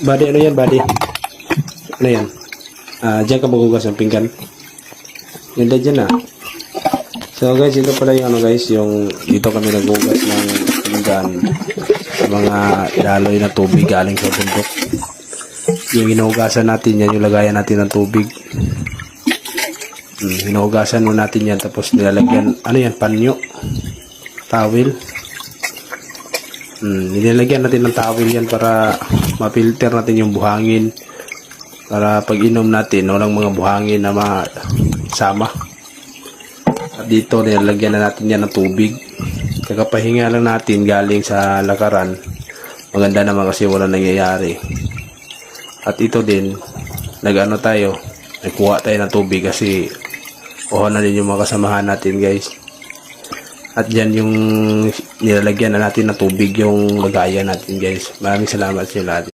Buddy, ano yan, buddy? Ano yan? Ah, diyan ka magugas ng pinggan. Ganda dyan ah. So guys, ito pala yung ano guys, yung dito kami nagugas ng pinggan mga daloy na tubig galing sa bundok. Yung hinugasan natin yan, yung lagayan natin ng tubig. Hmm, hinugasan mo natin yan tapos nilalagyan, ano yan, panyo, towel. Hmm, nilalagyan natin ng towel yan para mapilter natin yung buhangin. Para pag inom natin walang mga buhangin na masama. At dito nilalagyan na natin yan ng tubig. Kakapahinga lang natin galing sa lakaran. Maganda naman kasi wala nangyayari. At ito din nagano tayo nagkuha tayo ng tubig kasi kuha na din yung mga kasamahan natin guys at dyan yung nilalagyan na natin ng tubig yung lagayan natin guys. Maraming salamat sa lahat